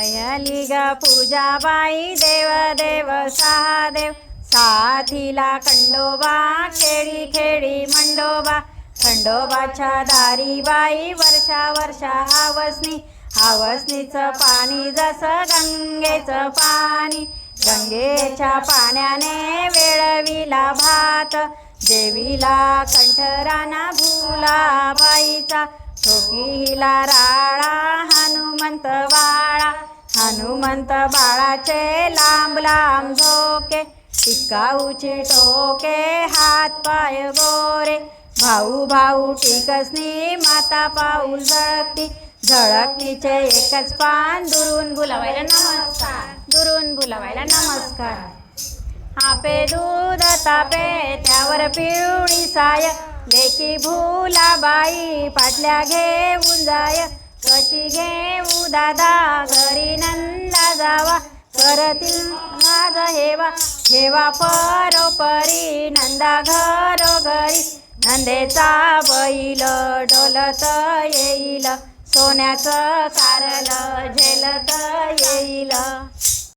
मयली ग पूजाबाई देव देव सहादेव. साथीला खंडोबा खेळी खेळी मंडोबा. खंडोबाच्या दारी बाई वर्षा वर्षा हावसनी आवसनीचं पाणी जसं गंगेचं पाणी. गंगेच्या पाण्याने वेळविला भात. देवीला कंठराना भुला बाईचा. ठोकीला राळा हनुमंत वा हनुमंत बाळाचे लांब लांब झोके टिकाऊचे टोके हात पाय गोरे. भाऊ भाऊ टिकसनी माता पाऊल झळकती. झळकतीचे एकच पान दुरून बुलावायला नमस्कार. दुरून बुलावायला नमस्कार. आपे दूध तापे त्यावर पिवळी साय. लेकी भूला बाई पाटल्या घेऊन जाय. कशी घे दादा घरी नंदा जावा. करतील आज हेवा हेवा परोपरी. नंदा घरोघरी नंदेचा बैल डोलत येईल. सोन्याचं सारलं झेलत